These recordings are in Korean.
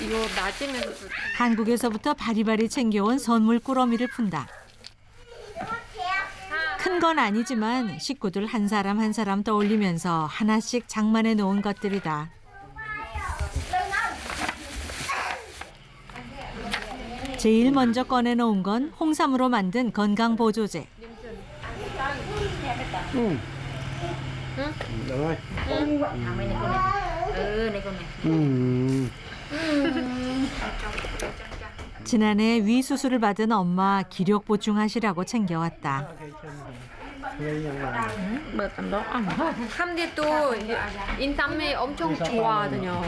이거 낮으면 한국에서부터 바리바리 챙겨온 선물 꾸러미를 푼다. 큰 건 아니지만 식구들 한 사람 한 사람 떠올리면서 하나씩 장만해 놓은 것들이다. 제일 먼저 꺼내 놓은 건 홍삼으로 만든 건강 보조제. Được rồi. Ừ, này con này. 지난해 위 수술을 받은 엄마 기력 보충하시라고 챙겨왔다. Ăn. 함디도 인삼에 엄청 좋아하거든요.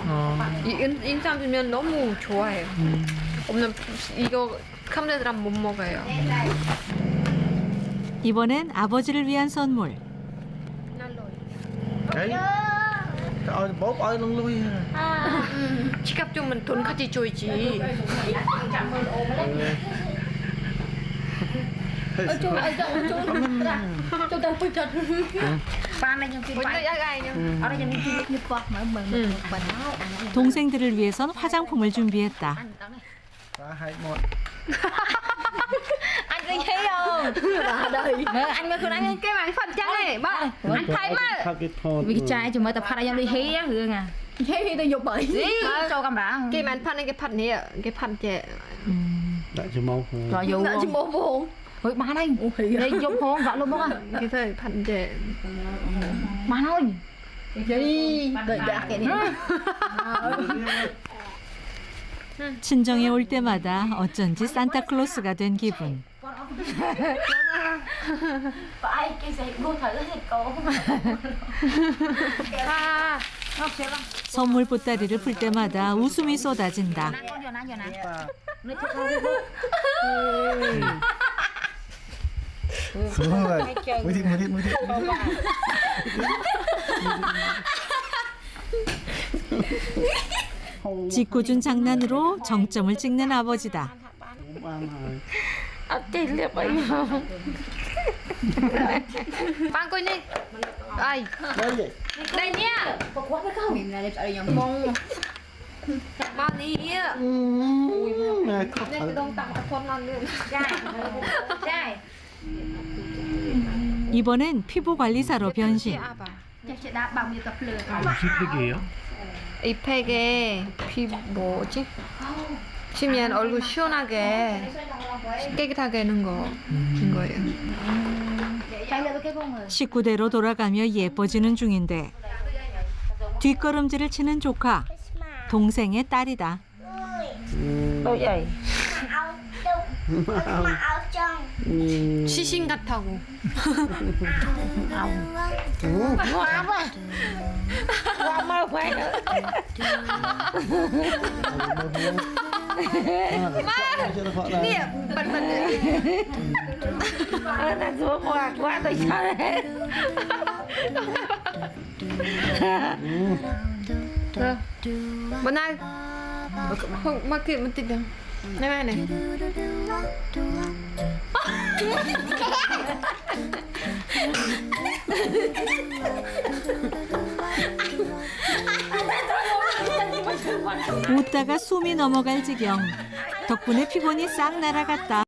이 인- 인삼 주면 너무 좋아해요. 없는 이거 함디들랑 못 먹어요. 이번엔 아버지를 위한 선물. Đấy. Ôi, bóp ơi lưng lui. 지갑 주면 돈 같이 줘야지. Ở đây nhưng quần áo 동생들을 위해선 화장품을 준비했다 hai một. Anh có thấy không? Đời. Mở anh mới khuyên anh cái màn phần trắng này, ba. anh phải mà. Cái. Vì cái trai chúng mới tập phát ra đi hí á hương à. Hí tôi dục bởi. Cho cầm đã. cái màn phần này cái phần này, cái phần trẻ. Đại cho mau. Rồi dù. 나 지금 뭐 보? Ôi má đây. Đây dục hôn vợ luôn bác à. cái thời phần trẻ. Má ơi. đi. đợi đã cái này. 친정에 올 때마다 어쩐지 산타클로스가 된 기분. Phải kia sẽ đua thử thì cô. 아, 선물 보따리를 풀 때마다 웃음이 쏟아진다. Xuống rồi. Mới mới mới. 짓궂은 장난으로 정점을 찍는 아버지다. Cũng ăn rồi. 빵 꼬니. 아이, là đẹp ở đây. 많이. Trai. Trai. 이번엔 피부 관리사로 변신. Chắc sẽ tập lừa. 씹히기예요? 이 팩에 피 뭐지? 치면 얼굴 시원하게 깨끗하게 하는 거인 거예요. Trai lừa cái con người. 식구대로 돌아가며 예뻐지는 중인데 뒷걸음질을 치는 조카 동생의 딸이다. 시신 같다고. Quá quá. Quá mơ phải nữa. Cho nó phọt ra. Nó xuống quá quá tôi sợ đấy. 뭐날 막그 뭐 뜨다. 내가 네. 웃다가 숨이 넘어갈 지경. 덕분에 피곤이 싹 날아갔다.